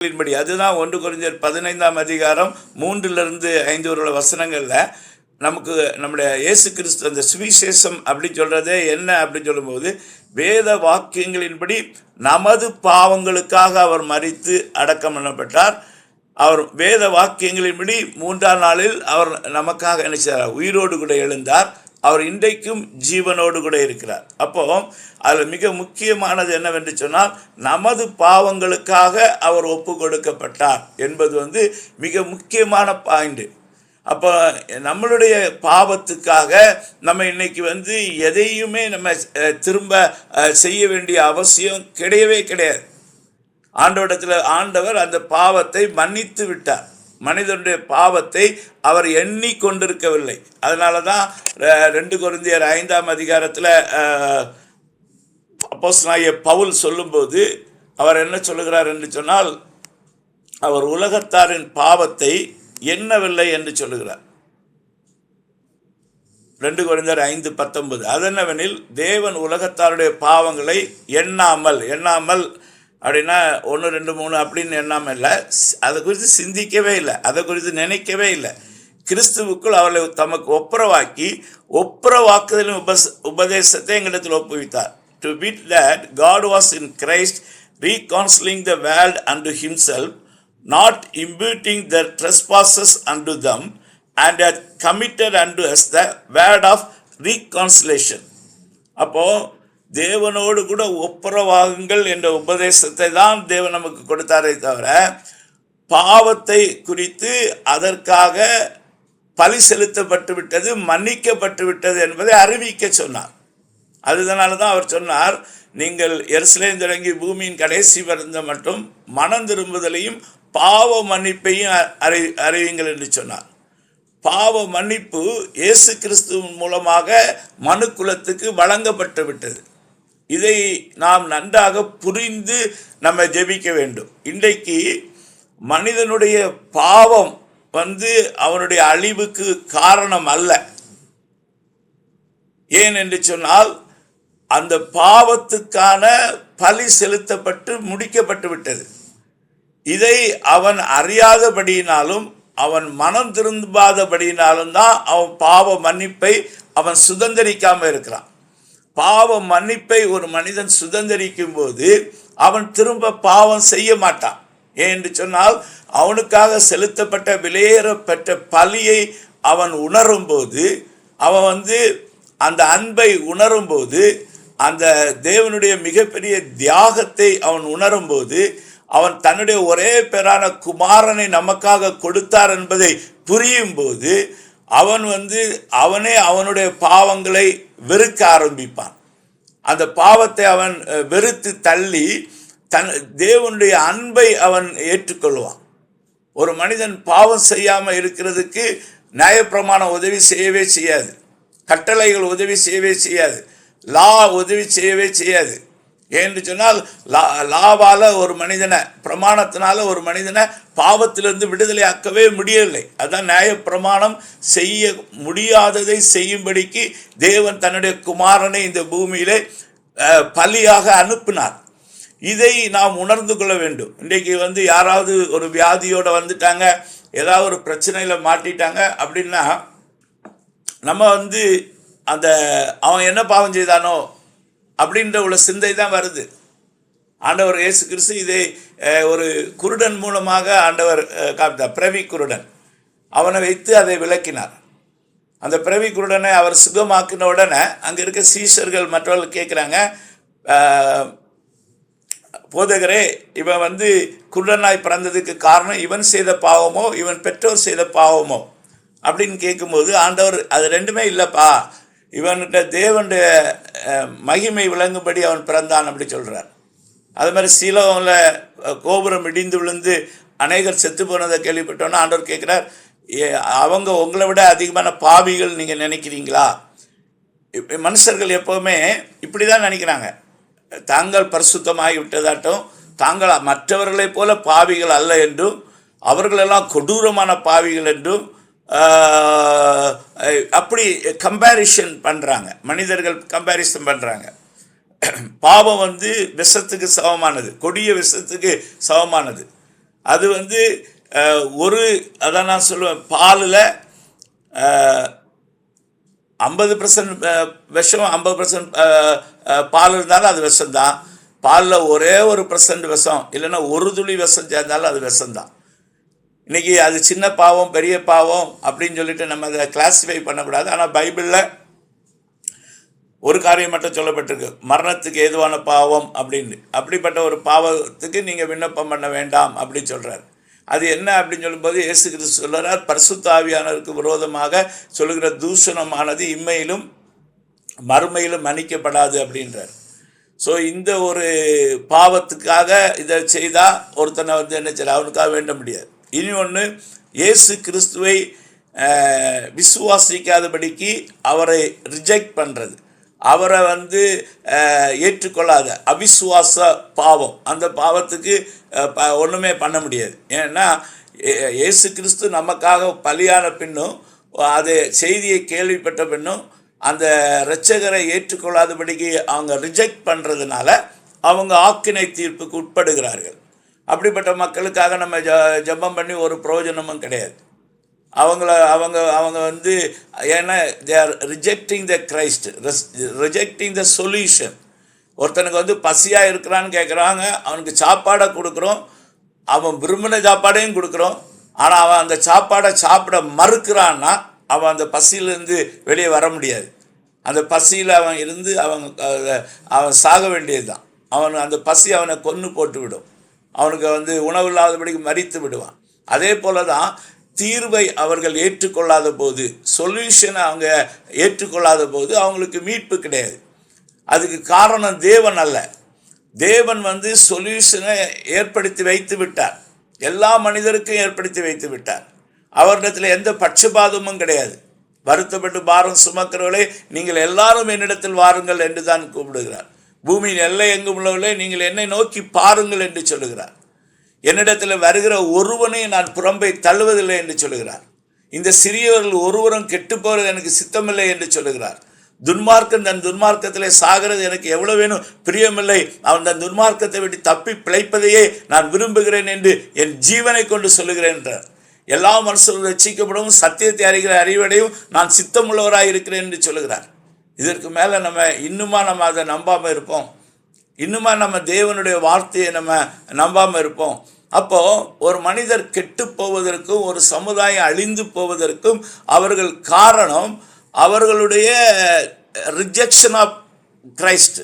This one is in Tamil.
படி அதுதான் ஒன்று குறிஞ்சர் பதினைந்தாம் அதிகாரம் மூன்றிலிருந்து ஐந்து உள்ள வசனங்களில் நமக்கு நம்முடைய இயேசு கிறிஸ்து அந்த சுவிசேஷம் அப்படின்னு சொல்கிறதே என்ன அப்படின்னு சொல்லும்போது வேத வாக்கியங்களின்படி நமது பாவங்களுக்காக அவர் மறித்து அடக்கம் பண்ணப்பட்டார். அவர் வேத வாக்கியங்களின்படி மூன்றாம் நாளில் அவர் நமக்காக என்ன செய்தார்? உயிரோடு கூட எழுந்தார். அவர் இன்றைக்கும் ஜீவனோடு கூட இருக்கிறார். அப்போ அதில் மிக முக்கியமானது என்னவென்று சொன்னால் நமது பாவங்களுக்காக அவர் ஒப்பு கொடுக்கப்பட்டார் என்பது வந்து மிக முக்கியமான பாயிண்ட். அப்போ நம்மளுடைய பாவத்துக்காக நம்ம இன்னைக்கு வந்து எதையுமே நம்ம திரும்ப செய்ய வேண்டிய அவசியம் கிடையவே கிடையாது. ஆண்டவரிடத்தில் ஆண்டவர் அந்த பாவத்தை மன்னித்து விட்டார். மனிதனுடைய பாவத்தை அவர் எண்ணி கொண்டிருக்கவில்லை அதனால தான் ரெண்டு குருந்தியர் ஐந்தாம் அதிகாரத்தில் அப்போஸ் பவுல் சொல்லும்போது அவர் என்ன சொல்லுகிறார் என்று சொன்னால் அவர் உலகத்தாரின் பாவத்தை எண்ணவில்லை என்று சொல்லுகிறார். ரெண்டு குறைந்தர் ஐந்து பத்தொன்பது அதென்னவெனில் தேவன் உலகத்தாருடைய பாவங்களை எண்ணாமல் எண்ணாமல் அப்படின்னா ஒன்று ரெண்டு மூணு அப்படின்னு எண்ணாமல் இல்லை. அதை குறித்து சிந்திக்கவே இல்லை. அதை குறித்து நினைக்கவே இல்லை. கிறிஸ்துவுக்குள் அவர்களை தமக்கு ஒப்புரவாக்கி ஒப்புரவாக்குதலின் உபஸ் உபதேசத்தை எங்களிடத்தில் ஒப்புவித்தார். To wit that God was in Christ reconciling the world unto himself, not imputing their trespasses unto them, and committed unto us the word of of அப்போது தேவனோடு கூட ஒப்புரவாகுங்கள் என்ற உபதேசத்தை தான் தேவன் நமக்கு கொடுத்தாரே தவிர பாவத்தை குறித்து அதற்காக பலி செலுத்தப்பட்டு விட்டது மன்னிக்கப்பட்டு விட்டது என்பதை அறிவிக்க சொன்னார். அதனால தான் அவர் சொன்னார் நீங்கள் எருசலேம் தொடங்கி பூமியின் கடைசி வருந்த மட்டும் மனம் திரும்புதலையும் பாவ மன்னிப்பையும் அ- அறி அறிவிங்கள் என்று சொன்னார். பாவ மன்னிப்பு இயேசு கிறிஸ்துவின் மூலமாக மனு குலத்துக்கு வழங்கப்பட்டு விட்டது. இதை நாம் நன்றாக புரிந்து நம்ம ஜெபிக்க வேண்டும். இன்றைக்கு மனிதனுடைய பாவம் வந்து அவனுடைய அழிவுக்கு காரணம் அல்ல. ஏன் என்று சொன்னால் அந்த பாவத்துக்கான பலி செலுத்தப்பட்டு முடிக்கப்பட்டு விட்டது. இதை அவன் அறியாதபடியினாலும் அவன் மனம் திரும்பாதபடியினாலும் தான் அவன் பாவ மன்னிப்பை அவன் சுதந்திரிக்காமல் இருக்கிறான். பாவ மன்னிப்பை ஒரு மனிதன் சுதந்திரிக்கும் போது அவன் திரும்ப பாவம் செய்ய மாட்டான். ஏன் என்று சொன்னால் அவனுக்காக செலுத்தப்பட்ட விலையேறப்பட்ட பலியை அவன் உணரும் போது அவன் வந்து அந்த அன்பை உணரும் போது அந்த தேவனுடைய மிகப்பெரிய தியாகத்தை அவன் உணரும்போது அவன் தன்னுடைய ஒரே பேரான குமாரனை நமக்காக கொடுத்தார் என்பதை புரியும் போது அவன் வந்து அவனே அவனுடைய பாவங்களை வெறுக்க ஆரம்பிப்பான். அந்த பாவத்தை அவன் வெறுத்து தள்ளி தன் தேவனுடைய அன்பை அவன் ஏற்றுக்கொள்வான். ஒரு மனிதன் பாவம் செய்யாமல் இருக்கிறதுக்கு நியாயப்பிரமாணம் உதவி செய்யவே செய்யாது. கட்டளைகள் உதவி செய்யவே செய்யாது. லா உதவி செய்யவே செய்யாது. ஏன்னு சொன்னால் லா லாவால் ஒரு மனிதனை பிரமாணத்தினால ஒரு மனிதனை பாவத்திலிருந்து விடுதலை ஆக்கவே முடியவில்லை. அதான் நியாய பிரமாணம் செய்ய முடியாததை செய்யும்படிக்கு தேவன் தன்னுடைய குமாரனை இந்த பூமியிலே பலியாக அனுப்பினார். இதை நாம் உணர்ந்து கொள்ள வேண்டும். இன்றைக்கு வந்து யாராவது ஒரு வியாதியோடு வந்துட்டாங்க ஏதாவது ஒரு பிரச்சனையில் மாட்டிட்டாங்க அப்படின்னா நம்ம வந்து அந்த அவன் என்ன பாவம் செய்தானோ அப்படின்ற உள்ள சிந்தை தான் வருது. ஆண்டவர் இயேசு கிறிஸ்து இதை ஒரு குருடன் மூலமாக ஆண்டவர் அஹ், பிரவி குருடன். அவனை வைத்து அதை விளக்கினார். அந்த பிரவி குருடனை அவர் சுகமாக்கின உடனே அங்கே இருக்க சீஷர்கள் மற்றவர்கள் கேட்குறாங்க போதகரே இவன் வந்து குருடனாய் பிறந்ததுக்கு காரணம் இவன் செய்த பாவமோ இவன் பெற்றோர் செய்த பாவமோ அப்படின்னு கேட்கும்போது ஆண்டவர் அது ரெண்டுமே இல்லைப்பா. இவன்கிட்ட தேவனுடைய மகிமை விளங்கும்படி அவன் பிறந்தான் அப்படி சொல்கிறார் அது மாதிரி சீலோவில் கோபுரம் இடிந்து விழுந்து அநேகர் செத்து போனதை கேள்விப்பட்டோன்னா ஆண்டவர் கேட்குறார் அவங்க உங்களை விட அதிகமான பாவிகள் நீங்கள் நினைக்கிறீங்களா? இப்ப மனுஷர்கள் எப்போவுமே இப்படி தான் நினைக்கிறாங்க. தாங்கள் பரிசுத்தமாகி விட்டதாட்டும் தாங்கள் மற்றவர்களைப் போல பாவிகள் அல்ல என்றும் அவர்களெல்லாம் கொடூரமான பாவிகள் என்றும் அப்படி கம்பேரிஷன் பண்ணுறாங்க மனிதர்கள் கம்பேரிசன் பண்ணுறாங்க பாவம் வந்து விஷத்துக்கு சமமானது. கொடிய விஷத்துக்கு சமமானது. அது வந்து ஒரு அதான் நான் சொல்லுவேன் பாலில் ஐம்பது பர்சன்ட் விஷம் ஐம்பது பர்சன்ட் பால் இருந்தாலும் அது விஷம்தான். பாலில் ஒரே ஒரு பர்சன்ட் விஷம் இல்லைன்னா ஒரு துளி விஷம் சேர்ந்தாலும் அது விஷம்தான். இன்னைக்கு அது சின்ன பாவம் பெரிய பாவம் அப்படின்னு சொல்லிட்டு நம்ம அதை கிளாஸிஃபை பண்ணக்கூடாது. ஆனால் பைபிளில் ஒரு காரியம் மட்டும் சொல்லப்பட்டிருக்கு. மரணத்துக்கு ஏதுவான பாவம் அப்படின்னு. அப்படிப்பட்ட ஒரு பாவத்துக்கு நீங்கள் விண்ணப்பம் பண்ண வேண்டாம் அப்படின்னு சொல்கிறார் அது என்ன அப்படின்னு சொல்லும்போது இயேசு கிறிஸ்து சொல்கிறார் பரிசுத்தாவியானருக்கு விரோதமாக சொல்லுகிற தூஷணமானது இம்மையிலும் மறுமையிலும் மன்னிக்கப்படாது அப்படின்றார். ஸோ இந்த ஒரு பாவத்துக்காக இதை செய்தால் ஒருத்தனை வந்து என்ன செய்யலாம் அவனுக்காக வேண்ட முடியாது. இனி ஒன்று இயேசு கிறிஸ்துவை விசுவாசிக்காதபடிக்கு அவரை ரிஜெக்ட் பண்ணுறது அவரை வந்து ஏற்றுக்கொள்ளாத அவிசுவாச பாவம். அந்த பாவத்துக்கு ஒன்றுமே ப- பண்ண முடியாது. ஏன்னா ஏசு இயேசு கிறிஸ்து நமக்காக பலியான பின்னும் அது செய்தியை கேள்விப்பட்ட பின்னும் அந்த இரட்சகரை ஏற்றுக்கொள்ளாதபடிக்கு அவங்க ரிஜெக்ட் பண்ணுறதுனால அவங்க ஆக்கினை தீர்ப்புக்கு உட்படுகிறார்கள். அப்படிப்பட்ட மக்களுக்காக நம்ம ஜ ஜெபம் பண்ணி ஒரு பிரயோஜனமும் கிடையாது. அவங்கள அவங்க அவங்க வந்து ஏன்னா they are rejecting the Christ rejecting the solution ஒருத்தனுக்கு வந்து பசியாக இருக்கிறான்னு கேட்குறாங்க அவனுக்கு சாப்பாடை கொடுக்குறோம் அவன் விரும்பின சாப்பாடையும் கொடுக்குறோம் ஆனால் அவன் அந்த சாப்பாடை சாப்பிட மறுக்கிறான்னா அவன் அந்த பசியிலேருந்து வெளியே வர முடியாது. அந்த பசியில் அவன் இருந்து அவன் அவன் சாக வேண்டியது தான் அவன் அந்த பசி அவனை கொன்று போட்டு விடும் அவனுக்கு வந்து உணவு இல்லாதபடிக்கு மறித்து விடுவான். அதே போல தான் தீர்வை அவர்கள் ஏற்றுக்கொள்ளாத போது சொல்யூஷனை அவங்க ஏற்றுக்கொள்ளாத போது அவங்களுக்கு மீட்பு கிடையாது. அதுக்கு காரணம் தேவன் அல்ல. தேவன் வந்து சொல்யூஷனை ஏற்படுத்தி வைத்து விட்டார். எல்லா மனிதருக்கும் ஏற்படுத்தி வைத்து விட்டார். அவரிடத்தில் எந்த பட்சபாதமும் கிடையாது. வருத்தப்பட்டு பாரம் சுமக்கிறவர்களே நீங்கள் எல்லாரும் என்னிடத்தில் வாருங்கள் என்று தான் கூப்பிடுகிறார். பூமியின் எல்லை எங்கும் உள்ளவர்களே நீங்கள் என்னை நோக்கி பாருங்கள் என்று சொல்லுகிறார். என்னிடத்தில் வருகிற ஒருவனை நான் புறம்பை தள்ளுவதில்லை என்று சொல்லுகிறார். இந்த சிறியவர்கள் ஒருவரும் கெட்டு போகிறது எனக்கு சித்தமில்லை என்று சொல்லுகிறார். துன்மார்க்கன் தன் துன்மார்க்கத்திலே சாகிறது எனக்கு எவ்வளோ வேணும்? பிரியமில்லை. அவன் தன் துன்மார்க்கத்தை விட்டு தப்பி பிழைப்பதையே நான் விரும்புகிறேன் என்று என் ஜீவனை கொண்டு சொல்லுகிறேன் என்றார். எல்லா மனுஷரும் ரசிக்கப்படவும் சத்தியத்தை அறிகிற அறிவடையும் நான் சித்தமுள்ளவராக இருக்கிறேன் என்று சொல்லுகிறார். இதற்கு மேலே நம்ம இன்னுமா நம்ம அதை நம்பாமல் இருப்போம். இன்னுமா நம்ம தேவனுடைய வார்த்தையை நம்ம நம்பாமல் இருப்போம். அப்போது ஒரு மனிதர் கெட்டு போவதற்கும் ஒரு சமுதாயம் அழிந்து போவதற்கும் அவர்கள் காரணம் அவர்களுடைய ரிஜெக்ஷன் ஆஃப் கிரைஸ்ட்